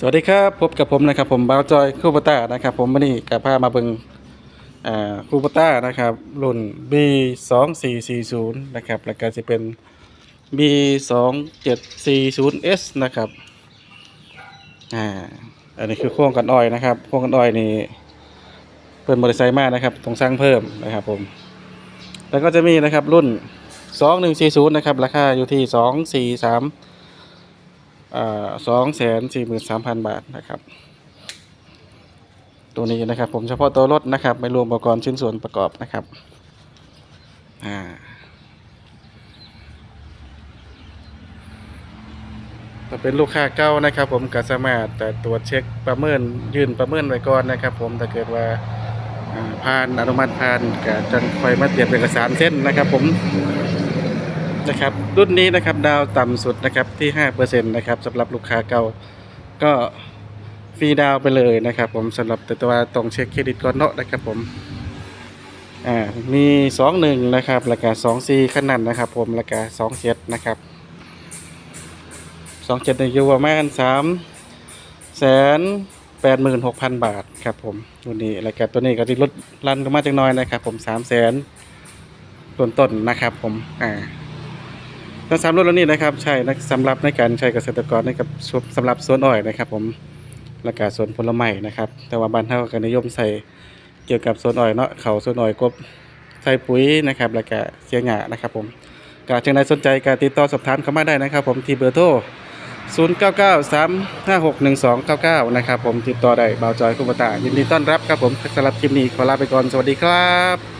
สวัสดีครับพบกับผมนะครับผมบาวจอยคูปต้านะครับผมวันนี้กับพามาเบิงคูปต้านะครับรุ่น B 2 4 4 0 นะครับแล้วก็จะเป็น B 2 7 4 0 S นะครับอ่าอันนี้คือโค้งกันอ้อยนะครับโค้งกันอ้อยนี่เพิ่มบริไซค์มากนะครับต้องสร้างเพิ่มนะครับผมแล้วก็จะมีนะครับรุ่น 2140 นะครับราคาอยู่ที่ 243 สองแสนสี่หมื่นสามพันบาทนะครับ ตัวนี้นะครับผมเฉพาะตัวรถนะครับ ไม่รวมอุปกรณ์ชิ้นส่วนประกอบนะครับอ่าถ้าเป็นลูกค้าเก่านะครับ ผมก็สามารถแต่ตรวจเช็คประเมินยื่นประเมินไว้ก่อนนะครับ ผมถ้าเกิดว่าอ่าผ่านอนุมัติผ่านก็จะคอยมาเตรียมเอกสารเส้นนะครับ ผม นะครับ รุ่นนี้นะครับดาวต่ำสุดนะครับที่5%นะครับสำหรับลูกค้าเก่าก็ฟรีดาวไปเลยนะครับ ผมสำหรับแต่ตัวต้องเช็คเครดิตก่อนเนาะนะครับผมอ่ามี21นะครับราคา24ขนาดนะครับ ผมราคา27นะครับ27นี่อยู่ประมาณ3แสน86,000บาทครับผมตัวนี้ราคาตัวนี้ก็จะลดรันลงมาจักน่อยนะครับ ผม3แสนต้นๆนะครับ ผมอ่า ทั้งสามรุ่นแล้วนี่นะครับใช่นะสำหรับในการใช้เกษตรกรในกับสำหรับสวนอ้อยนะครับผมและก็สวนผลไม้นะครับ แต่ว่าบ้านเฮาก็นิยมใส่เกี่ยวกับสวนอ้อยเนาะเขาสวนอ้อยกบใส่ปุ๋ยนะครับแล้วก็เสียหญ้านะครับผมก็จังใดสนใจก็ติดต่อสอบถามเข้ามาได้นะครับ ผมที่เบอร์โทร0993561299 นะครับผมติดต่อได้บ่าวจอยคุปตายินดีต้อนรับครับผมสำหรับคลิปนี้ขอลาไปก่อนสวัสดีครับ